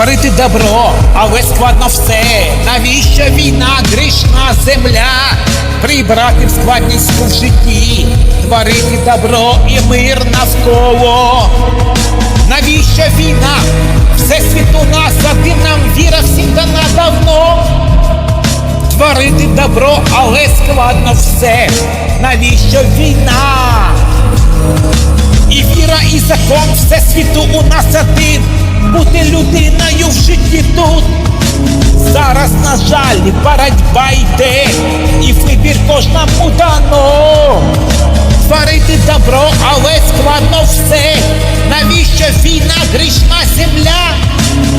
Творити добро, але складно все. Навіщо війна, грішна земля? Прибрати в складність в житті, творити добро і мир навколо. Навіщо війна? Всесвіт у нас один нам віра всім дана давно. Творити добро, але складно все. Навіщо війна? І віра, і закон всесвіту у нас один. Бути людиною в житті тут. Зараз, на жаль, боротьба йде, і вибір кожному дано. Творити добро, але складно все. Навіщо війна, грішна земля?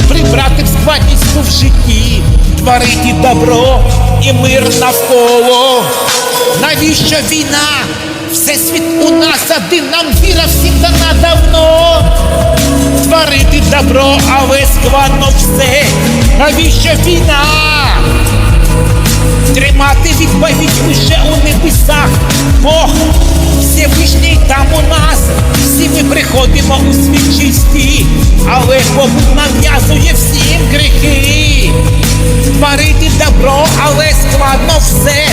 Прибрати складність в житті, творити добро і мир навколо. Навіщо війна? Всесвіт у нас один, нам віра всім дана давно. Творити добро, але складно все. Навіщо війна? Тримати відповідь лише у небесах. Бог Всевишній там у нас. Всі ми приходимо у світ чисті, але побут нав'язує всім гріхи. Творити добро, але складно все.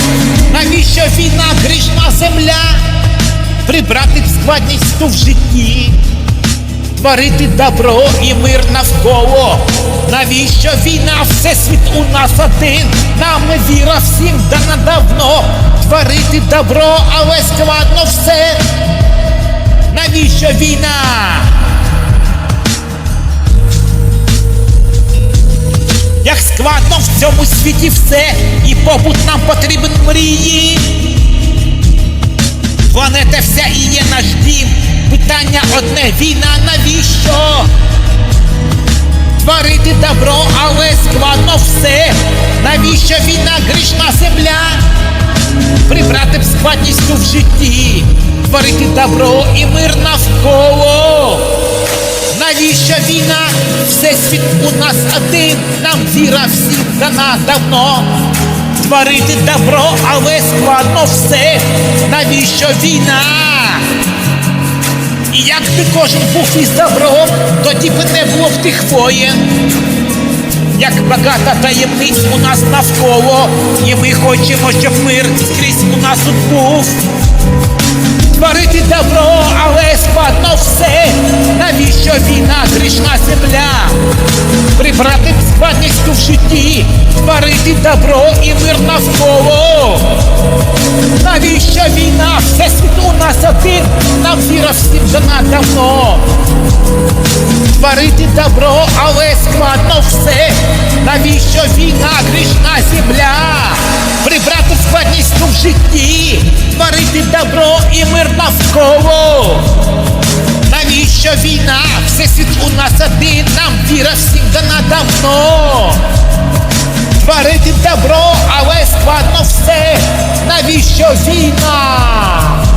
Навіщо війна, грішна земля? Прибрати складність ту в житті творити добро і мир навколо. Навіщо війна? Всесвіт у нас один. Нам віра всім дана давно. Творити добро, але складно все. Навіщо війна? Як складно в цьому світі все, і побут нам потрібен мрії. Планета вся і є наш дім. Питання одне війна навіщо? Творити добро, але складно все. Навіщо війна, грішна земля? Прибрати б складність в житті, творити добро і мир навколо. Навіщо війна? Всесвіт у нас один, нам віра всім дана давно. Творити добро, але складно все. Навіщо війна? І як би кожен був із добром, тоді б не було б тих воєн. Як багато таємниць у нас навколо, і ми хочемо, щоб мир скрізь у нас тут був. Творити добро, але складно все. Навіщо війна, грішна земля? Прибрати складність в житті, творити добро і мир навколо. Навіщо війна? Всесвіт у нас один, нам віра всім дана давно. Творити добро, але складно все. Навіщо війна, грішна земля? Прибрати складність в житті, творити добро і мир навколо. Навіщо війна? Всесвіт у нас один, нам віра всім дана давно. Складно все. Навіщо війна?